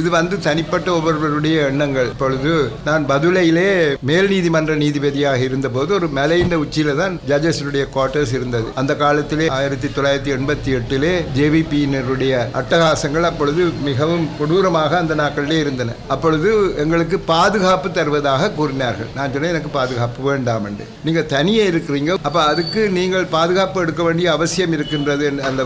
இது வந்து தனிப்பட்ட ஒவ்வொருவருடைய எண்ணங்கள். இப்பொழுது நான் பதுளையிலே மேல் நீதிமன்ற நீதிபதியாக இருந்தபோது ஒரு மலையின் உச்சியில தான் ஜட்ஜஸுடைய குவார்டர்ஸ் இருந்தது. அந்த காலத்திலே ஆயிரத்தி தொள்ளாயிரத்தி எண்பத்தி எட்டிலே ஜேவிபியினருடைய அட்டகாசங்கள் அப்பொழுது மிகவும் கொடூரமாக அந்த நாட்களிலே இருந்தன. அப்பொழுது எங்களுக்கு பாதுகாப்பு தருவதாக கூறினார்கள். நான் சொன்னேன் எனக்கு பாதுகாப்பு வேண்டாம் என்று. நீங்க தனியே இருக்கிறீங்க அப்ப அதுக்கு நீங்கள் பாதுகாப்பு எடுக்க வேண்டிய அவசியம் இருக்கின்றது என்று அந்த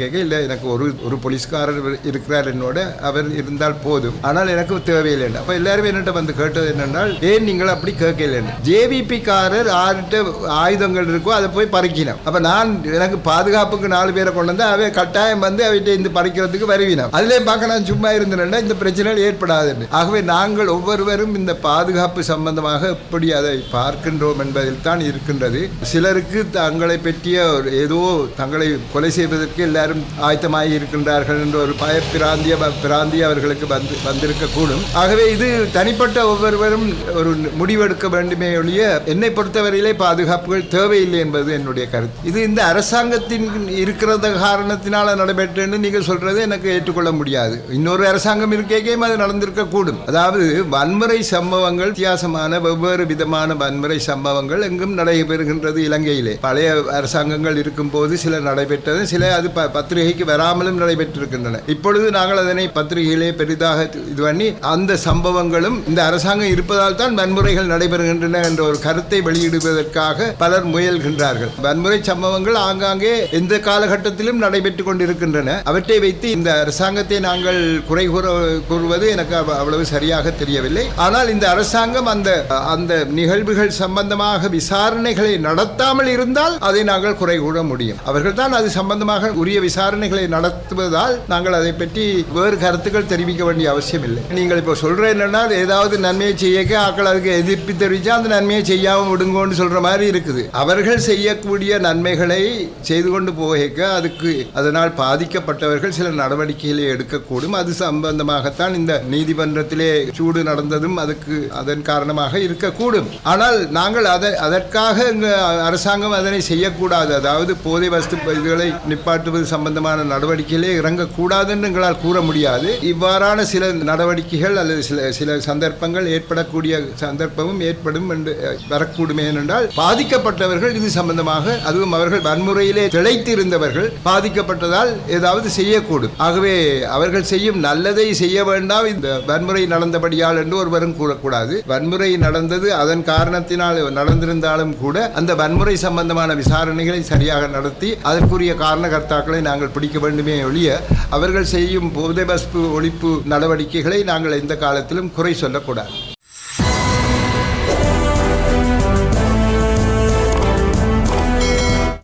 கேட்க இல்லை எனக்கு ஒரு ஒரு போலீஸ்காரர் இருக்கிறார் என்னோட அவர் இருந்தால் போதும். ஆனால் எனக்கு தேவையில்லை அப்ப எல்லாரும் என்னட்ட வந்து கேட்டது என்னென்னால் ஏன் நீங்கள் அப்படி கேட்கல ஜேவிபி காரர் ஆர்கிட்ட ஆயுதங்கள் இருக்கோ அதை போய் பறிக்கணும். அப்ப நான் எனக்கு பாதுகாப்புக்கு நாலு பேரை கொண்டு வந்து அவை கட்டாயம் வந்து அவற்றை இந்த பறிக்கிறதுக்கு வருவினோம். அதிலே பார்க்க நான் சும்மா இருந்தேன்னா இந்த பிரச்சனைகள் ஏற்படாது ஆகவே நாங்கள் ஒவ்வொருவரும் இந்த பாதுகாப்பு சம்பந்தமாக எப்படி அதை பார்க்கின்றோம் என்பதில் தான் இருக்கின்றது. சிலருக்கு தங்களை பற்றிய ஏதோ தங்களை கொலை செய்வதற்கு எல்லாரும் ஆயத்தமாகி இருக்கின்றார்கள் என்ற ஒரு பய பிராந்திய பிராந்திய அவர்களுக்கு வந்து வந்திருக்கக்கூடும். ஆகவே இது தனிப்பட்ட ஒவ்வொருவரும் ஒரு முடிவெடுக்க வேண்டுமே ஒழிய என்னை பொறுத்தவரையிலே பாதுகாப்புகள் தேவையில்லை என்பது என்னுடைய கருத்து. இது இந்த அரசாங்கத்தின் இருக்கிறத காரணத்தினால் நடைபெற்றேன்னு நீங்கள் சொல்றது எனக்கு ஏற்றுக்கொள்ள முடியாது. இன்னொரு அரசாங்கம் இருக்கேக்கையும் அது நடந்திருக்க கூடும் அதாவது வன்முறை சம்பவங்கள் வித்தியாசமான வெவ்வேறு விதமான வன்முறை சம்பவங்கள் எங்கும் நடைபெறுகின்றது இலங்கையிலே. பழைய அரசாங்கங்கள் இருக்கும்போது சில நடைபெற்றது சில அது ப- பத்திரிகைக்கு வராமலும் நடைபெற்றிருக்கின்றன. இப்பொழுது நாங்கள் அதனை பத்திரிகையிலே பெரிதாக இது பண்ணி அந்த சம்பவங்களும் இந்த அரசாங்கம் இருப்பதால் தான் வன்முறைகள் நடைபெறுகின்றன என்ற ஒரு கருத்தை வெளியிடுவதற்காக பலர் முயல்கின்றார்கள். வன்முறை சம்பவங்கள் ஆங்காங்கே எந்த காலகட்டத்திலும் நடைபெற்றுக் கொண்டிருக்கின்றன. அவற்றை வைத்து இந்த அரசாங்கத்தை நாங்கள் குறை கூற கூறுவது எனக்கு அவ்வளவு சரியாக தெரியவில்லை. ஆனால் இந்த அரசாங்கம் அந்த அந்த நிகழ்வுகள் சம்பந்தமாக விசாரணைகளை நடத்தாமல் இருந்தால் அதை நாங்கள் குறை கூற முடியும். அவர்கள் தான் அது சம்பந்தமாக உரிய விசாரணைகளை நடத்துவதால் நாங்கள் அதை பற்றி வேறு கருத்துக்கள் தெரிவிக்க வேண்டிய அவசியம் இல்லை நீங்கள் இப்போ சொல்கிற என்னன்னா ஏதாவது நன்மையை செய்யக்க ஆக்கள் அதுக்கு எதிர்ப்பு தெரிவிச்சா அந்த நன்மையை செய்யாமல் விடுங்கன்னு சொல்கிற மாதிரி இருக்குது. அவர்கள் செய்யக்கூடிய நன்மைகளை செய்து கொண்டு போக அதுக்கு அதனால் பாதிக்கப்பட்டவர்கள் சில நடவடிக்கைகளை எடுக்கக்கூடும். அது சம்பந்தமாகத்தான் இந்த நீதிமன்றத்திலே சூடு நடந்ததும் அதுக்கு அதன் காரணமாக இருக்கக்கூடும். ஆனால் நாங்கள் அதை அதற்காக எங்கள் அரசாங்கம் அதனை செய்யக்கூடாது. அதாவது போதை வஸ்து இதுகளை நிப்பாட்டுவது சம்பந்தமான நடவடிக்கைகளே இறங்கக்கூடாதுன்னு எங்களால் கூற முடியாது. தவறான சில நடவடிக்கைகள் அல்லது சில சில சந்தர்ப்பங்கள் ஏற்படக்கூடிய சந்தர்ப்பமும் ஏற்படும் என்று வரக்கூடுமே வரக்கூடும் ஏனென்றால் பாதிக்கப்பட்டவர்கள் இது சம்பந்தமாக அதுவும் அவர்கள் வன்முறையிலே திளைத்து இருந்தவர்கள் பாதிக்கப்பட்டதால் ஏதாவது செய்யக்கூடும். ஆகவே அவர்கள் செய்யும் நல்லதை செய்ய வேண்டாம். இந்த வன்முறை நடந்தபடியால் என்று ஒருவரும் கூறக்கூடாது. வன்முறை நடந்தது அதன் காரணத்தினால் நடந்திருந்தாலும் கூட அந்த வன்முறை சம்பந்தமான விசாரணைகளை சரியாக நடத்தி அதற்குரிய காரணகர்த்தாக்களை நாங்கள் பிடிக்க வேண்டுமே ஒழிய அவர்கள் செய்யும் போதை பஸ்பு ஒழிப்பு நடவடிக்கைகளை நாங்கள் எந்த காலத்திலும் குறை சொல்லக்கூடாது.